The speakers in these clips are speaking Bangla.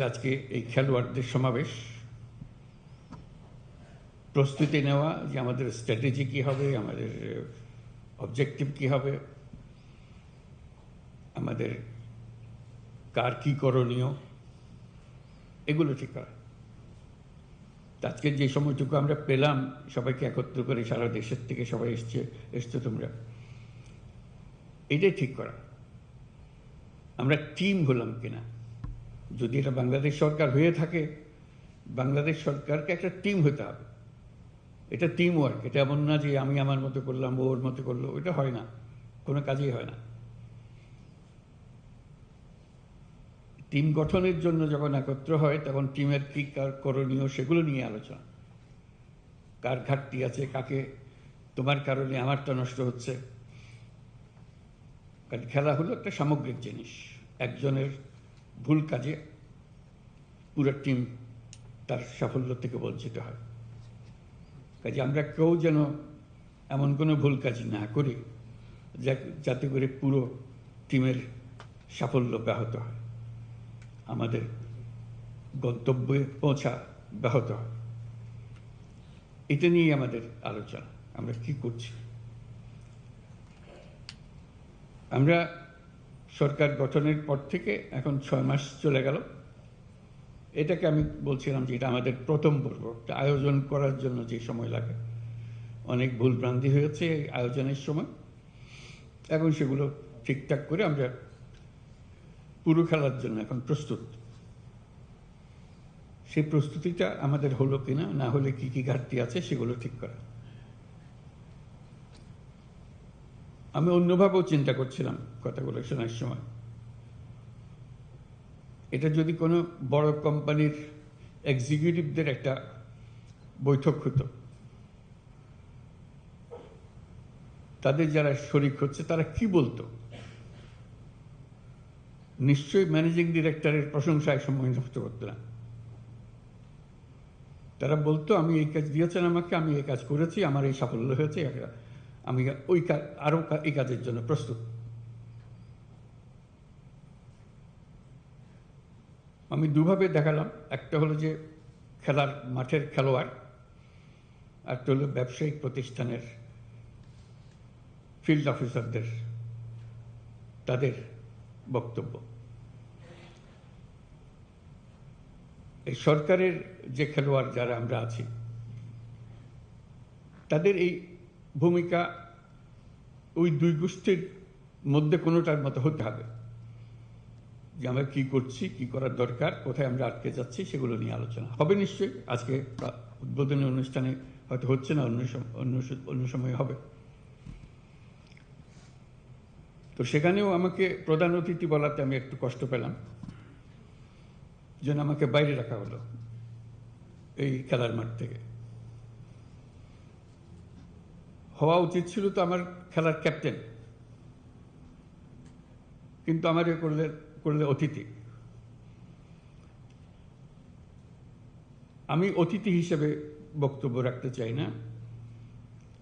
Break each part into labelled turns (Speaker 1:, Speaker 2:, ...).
Speaker 1: আমাদের আজকে এই খেলোয়াড়দের সমাবেশ। প্রস্তুতি নেওয়া যে আমাদের স্ট্র্যাটেজি কী হবে, আমাদের অবজেক্টিভ কী হবে, আমাদের কার কী করণীয়, এগুলো ঠিক করা। আজকে যে সময়টুকু আমরা পেলাম, সবাইকে একত্র করে সারা দেশের থেকে সবাই এসছে, এসছো তোমরা। এটাই ঠিক করা। আমরা টিম হলাম কিনা? যদি এটা বাংলাদেশ সরকার হয়ে থাকে, বাংলাদেশ সরকারকে একটা টিম হতে হবে। এটা টিম ওয়ার্ক এটা এমন না যে আমি আমার মতো করলাম ওর মতো করল, এটা হয় না। কোনো কাজেই হয় না। টিম গঠনের জন্য যখন একত্র হয়, তখন টিমের কী কার করণীয় সেগুলো নিয়ে আলোচনা। কার ঘাটতি আছে, কাকে, তোমার কারণে আমারটা নষ্ট হচ্ছে। কারণ খেলা হলো একটা সামগ্রিক জিনিস। একজনের ভুল কাজে পুরো টিম তার সাফল্য থেকে বঞ্চিত হয়। কাজে আমরা কেউ যেন এমন কোনো ভুল কাজ না করি যাতে করে পুরো টিমের সাফল্য ব্যাহত হয়। আমাদের গন্তব্যে পৌঁছা ব্যাহত হয়। এটা নিয়ে আমাদের আলোচনা। আমরা কি করছি? আমরা সরকার গঠনের পর থেকে এখন ছয় মাস চলে গেল। এটাকে আমি বলছিলাম যে এটা আমাদের প্রথম পর্ব। আয়োজন করার জন্য যে সময় লাগে। অনেক ভুলভ্রান্তি হয়েছে আয়োজনের সময়। এখন সেগুলো ঠিকঠাক করে আমরা পুরো খেলার জন্য এখন প্রস্তুত। সেই প্রস্তুতিটা আমাদের হলো কিনা, না হলে কি কি ঘাটতি আছে সেগুলো ঠিক করা। আমি অন্যভাবেও চিন্তা করছিলাম কথাগুলো শোনার সময়। এটা যদি কোনো বড় কোম্পানির এক্সিকিউটিভদের একটা বৈঠক হতো, তাদের যারা শরিক হচ্ছে তারা কি বলতো? নিশ্চয়ই ম্যানেজিং ডিরেক্টরের প্রশংসায় সময় নষ্ট করতো না। তারা বলতো, আমি এই কাজ দিয়েছেন আমাকে, আমি এই কাজ করেছি, আমার এই সাফল্য হয়েছে আমি ওই আরও এই কাজের জন্য প্রস্তুত। আমি দুভাবে দেখালাম। একটা হলো যে খেলার মাঠের খেলোয়াড় একটা হলো ব্যবসায়িক প্রতিষ্ঠানের ফিল্ড অফিসারদের তাদের বক্তব্য। এই সরকারের যে খেলোয়াড় যারা আমরা আছি, তাদের এই ভূমিকা ওই দুই গোষ্ঠীর মধ্যে কোনোটার মতো হতে হবে। যে আমরা কী করছি, কি করার দরকার, কোথায় আমরা আটকে যাচ্ছি, সেগুলো নিয়ে আলোচনা হবে নিশ্চয়ই। আজকে উদ্বোধনী অনুষ্ঠানে হয়তো হচ্ছে না, অন্য অন্য অন্য সময় হবে। তো সেখানেও আমাকে প্রধান অতিথি বলাতে আমি একটু কষ্ট পেলাম। যেন আমাকে বাইরে রাখা হলো এই খেলার মাঠ থেকে। হওয়া উচিত ছিল তো আমার খেলার ক্যাপ্টেন। কিন্তু আমার এ করলে করলে অতিথি। আমি অতিথি হিসেবে বক্তব্য রাখতে চাই না।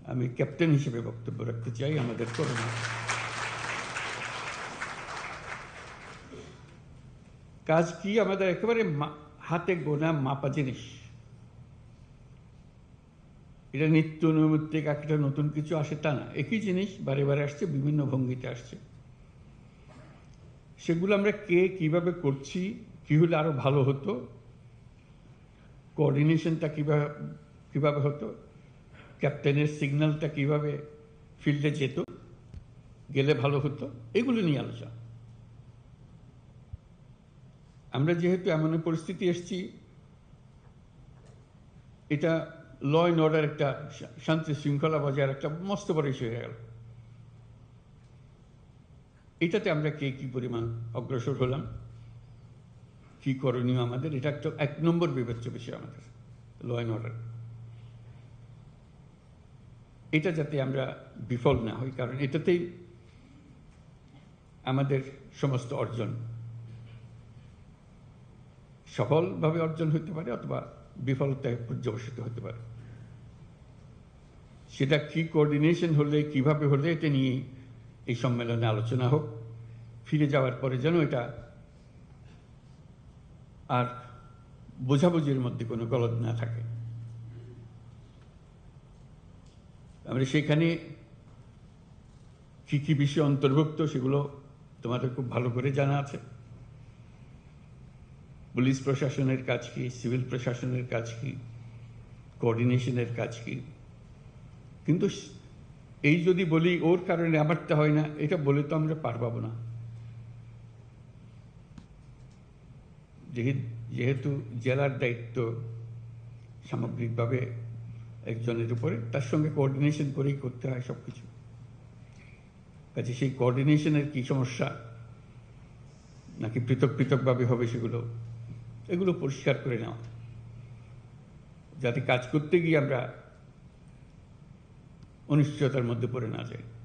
Speaker 1: আমি ক্যাপ্টেন হিসেবে বক্তব্য রাখতে চাই আমাদের করোনা। কাজ কি আমাদের একেবারে হাতে গোনা মাপা জিনিস? এটা নিত্য নৈমিত্তিক একটা নতুন কিছু আসে তা না। একই জিনিস বারে বারে আসছে, বিভিন্ন ভঙ্গিতে আসছে। সেগুলো আমরা কে কীভাবে করছি, কি হলে আরও ভালো হতো কোঅর্ডিনেশনটা কীভাবে কীভাবে হতো ক্যাপ্টেনের সিগন্যালটা কীভাবে ফিল্ডে যেত, গেলে ভালো হতো, এগুলো নিয়ে আলোচনা। আমরা যেহেতু এমন পরিস্থিতি এসছি, এটা ল অ্যান্ড অর্ডার একটা শান্তি শৃঙ্খলা বজায় একটা মস্ত বড় ইস্যু হয়ে গেল। এটাতে আমরা কে কি পরিমাণ অগ্রসর হলাম? কি করণীয় আমাদের? এটা একটা এক নম্বর বিবেচ্য বিষয় আমাদের ল অ্যান্ড অর্ডার এটা যাতে আমরা বিফল না হই, কারণ এটাতেই আমাদের সমস্ত অর্জন সফলভাবে অর্জন হতে পারে অথবা বিফলতায় পর্যবসিত হতে পারে। সেটা কি কোঅর্ডিনেশন হলে, কীভাবে হলে, এটা নিয়ে এই সম্মেলনে আলোচনা হোক। ফিরে যাওয়ার পরে যেন এটা আর বোঝাবুঝির মধ্যে কোনো গলদ না থাকে। আমরা সেখানে কী কী বিষয় অন্তর্ভুক্ত সেগুলো তোমাদের খুব ভালো করে জানা আছে। পুলিশ প্রশাসনের কাজ কি, সিভিল প্রশাসনের কাজ কি, কোঅর্ডিনেশনের কাজ কি? কিন্তু এই যদি বলি ওর কারণে আমারটা হয় না, এটা বলে তো আমরা পার পাবো না। যেহেতু জেলার দায়িত্ব সামগ্রিকভাবে একজনের উপরে, তার সঙ্গে কোঅর্ডিনেশন করেই করতে হয় সব কিছু কাজে সেই কোঅর্ডিনেশনের কি সমস্যা, নাকি পৃথক পৃথকভাবে হবে সেগুলো এগুলো পরিষ্কার করে নেওয়া। যাতে কাজ করতে গিয়ে আমরা অনিশ্চয়তার মধ্যে পড়ে না যাই।